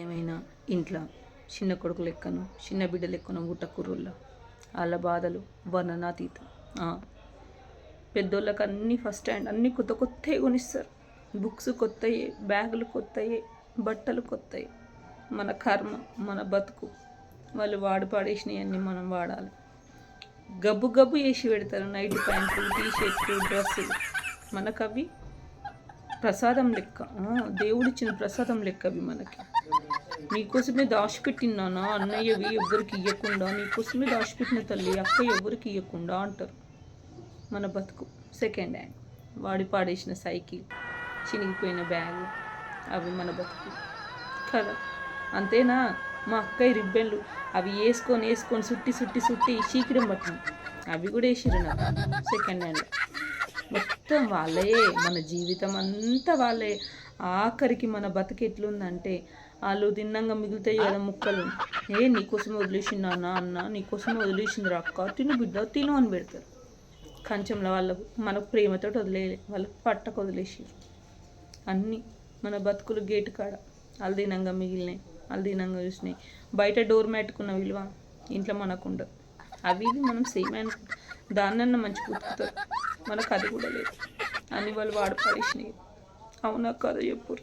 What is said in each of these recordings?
ఏమైనా ఇంట్లో చిన్న కొడుకు లెక్కను చిన్న బిడ్డ లెక్కను గుట్టకూరుల్లో వాళ్ళ బాధలు వర్ణనాతీతం. పెద్దోళ్ళకి అన్నీ ఫస్ట్ హ్యాండ్ అన్నీ కొత్త కొత్తవి కొనిస్తారు. బుక్స్ కొత్తయే బ్యాగులు కొత్తయే బట్టలు కొత్తవి మన కర్మ మన బతుకు. వాళ్ళు వాడు పాడేసినవన్నీ మనం వాడాలి. గబ్బు గబ్బు వేసి పెడతారు. నైట్ ప్యాంట్లు టీ షర్ట్లు డ్రెస్సులు. మనకు అవి ప్రసాదం లెక్క. దేవుడిచ్చిన ప్రసాదం లెక్క అవి మనకి. నీకోసమే దాచిపెట్టినానా అన్నయ్యవి ఎవ్వరికి ఇవ్వకుండా నీకోసమే దాచిపెట్టిన తల్లి అక్క ఎవ్వరికి ఇవ్వకుండా అంటారు. మన బతుకు. Second hand. వాడి పాడేసిన సైకిల్ చినిగిపోయిన బ్యాగ్ అవి మన బతుకు. కదా? అంతేనా? మా అక్కయ్య రిబ్బన్లు అవి వేసుకొని వేసుకొని సుట్టి సుట్టి సుట్టి చీకిడం పట్టిన అవి కూడా వేసిరు నాకు. Second hand. మొత్తం వాళ్ళే. మన జీవితం అంతా వాళ్ళే. ఆఖరికి మన బతుకు ఎట్లుందంటే వాళ్ళు తిన్నంగా మిగులుతాయి కదా ముక్కలు. ఏ నీకోసం వదిలేసింది అన్న అన్న నీకోసం వదిలేసింది అక్క. తిను బిడ్డ తిను అని పెడతారు. కంచంలో వాళ్ళకు మనకు ప్రేమతో వదిలేయలే వాళ్ళకు పట్టకు వదిలేసి అన్నీ మన బతుకులు గేటు కాడ. వాళ్ళు తినంగా మిగిలినాయి. వాళ్ళు తినంగా చూసినాయి. బయట డోర్ మ్యాట్కున్న విలువ ఇంట్లో మనకు ఉండదు. అవి ఇవి మనం సేమ్ అనుకుంటాం దాన్నన్నా మంచి కుతుకుతారు మనకు అది కూడా లేదు. అని వాళ్ళు వాడు పడేసినాయి. అవునా కదా చెప్పురు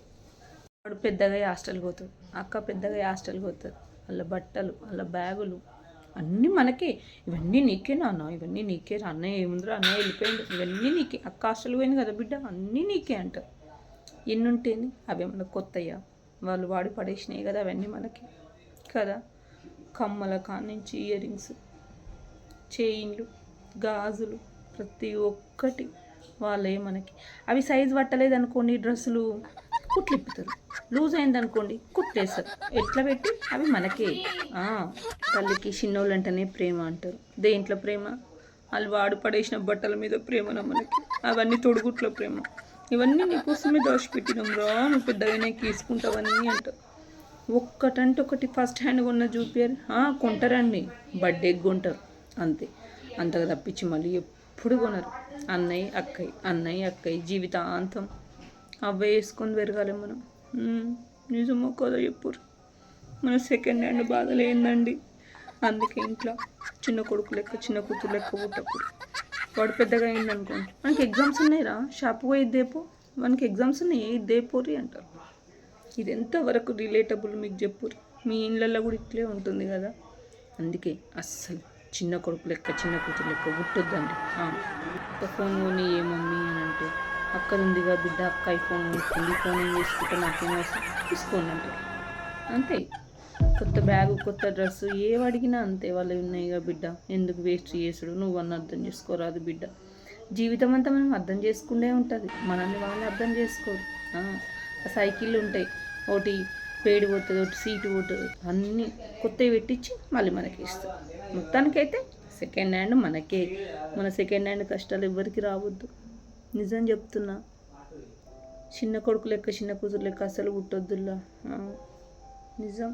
వాడు పెద్దగా హాస్టల్కి పోతాడు. అక్క పెద్దగా హాస్టల్కి పోతుంది వాళ్ళ బట్టలు వాళ్ళ బ్యాగులు అన్నీ మనకే. ఇవన్నీ నీకే నాన్న. ఇవన్నీ నీకే అన్నయ్య ఏముందిరా? అన్నయ్య వెళ్ళిపోయింది ఇవన్నీ నీకే. అక్క హాస్టల్ పోయింది కదా బిడ్డ. అన్నీ నీకే అంటారు ఎన్ని ఉంటేనే అవి ఏమన్నా కొత్తయ్యా వాళ్ళు వాడి పడేసినాయి కదా అవన్నీ మనకి. కదా? కమ్మల కానించి ఇయర్ రింగ్స్. చైన్లు గాజులు ప్రతి ఒక్కటి వాళ్ళే మనకి. అవి సైజు పట్టలేదు అనుకోండి డ్రెస్సులు కుట్లిప్పుతారు. లూజ్ అయిందనుకోండి కుట్టేస్తారు. ఎట్లా పెట్టి? అవి మనకే. తల్లికి చిన్నోళ్ళు అంటేనే ప్రేమ అంటారు. దేంట్లో ప్రేమ? వాళ్ళు వాడు పడేసిన బట్టల మీద ప్రేమన మనకి? అవన్నీ తొడుగుట్లో ప్రేమ. ఇవన్నీ నీకోసమే దోషపెట్టినాం రా నువ్వు పెద్దగానే తీసుకుంటావన్నీ అంటారు. ఒక్కటంటే ఒకటి ఫస్ట్ హ్యాండ్ కొన్న చూపారు కొంటారండి. బర్త్డేకి కొంటారు. అంతే. అంతగా తప్పించి మళ్ళీ ఎప్పుడు కొనరు. అన్నయ్య అక్కయ్య అన్నయ్య అక్కయ్య జీవితాంతం అవే వేసుకొని పెరగాలి మనం. నిజమో కదా చెప్పురు మన సెకండ్ హ్యాండ్ బాధ లేదండి అందుకే ఇంట్లో చిన్న కొడుకు లెక్క చిన్న కూతురు లెక్క పుట్టప్పుడు వాడు పెద్దగా అయిందనుకోండి. మనకి ఎగ్జామ్స్ ఉన్నాయిరా? షాప్ పోయి దేపో? మనకి ఎగ్జామ్స్ ఉన్నాయి. ఇది దేపోరి అంటారు. ఇది ఎంతవరకు రిలేటబుల్ మీకు చెప్పురు మీ ఇళ్ళల్లో కూడా ఇట్లే ఉంటుంది కదా? అందుకే అస్సలు చిన్న కొడుకు లెక్క చిన్న కూతురు లెక్క పుట్టొద్దండి. అక్క ఫోన్ కొని ఏ మమ్మీ అని అంటే అక్కడ ఉందిగా బిడ్డ అక్క ఫోన్ కొనుక్కుంది ఫోన్ ఏం చేసుకుంటే నాకేం తీసుకోండి అంటారు. అంతే. కొత్త బ్యాగు కొత్త డ్రెస్సు ఏవి అడిగినా అంతే వాళ్ళు ఉన్నాయిగా బిడ్డ. ఎందుకు వేస్ట్ చేసుడు? నువ్వన్న అర్థం చేసుకోరాదు బిడ్డ. జీవితం అంతా మనం అర్థం చేసుకుంటే ఉంటుంది. మనల్ని వాళ్ళని అర్థం చేసుకోరు. ఆ. సైకిళ్ళు ఉంటాయి. ఒకటి పేడి పోతుంది ఒకటి సీటు పోతుంది. అన్నీ కొత్తవి పెట్టించి మళ్ళీ మనకి ఇస్తారు మొత్తానికైతే సెకండ్ హ్యాండ్ మనకే. మన సెకండ్ హ్యాండ్ కష్టాలు ఎవ్వరికి రావద్దు. నిజం చెప్తున్నా. చిన్న కొడుకు లెక్క చిన్న కూతురు లెక్క అసలు పుట్టొద్దుల్లా. నిజం.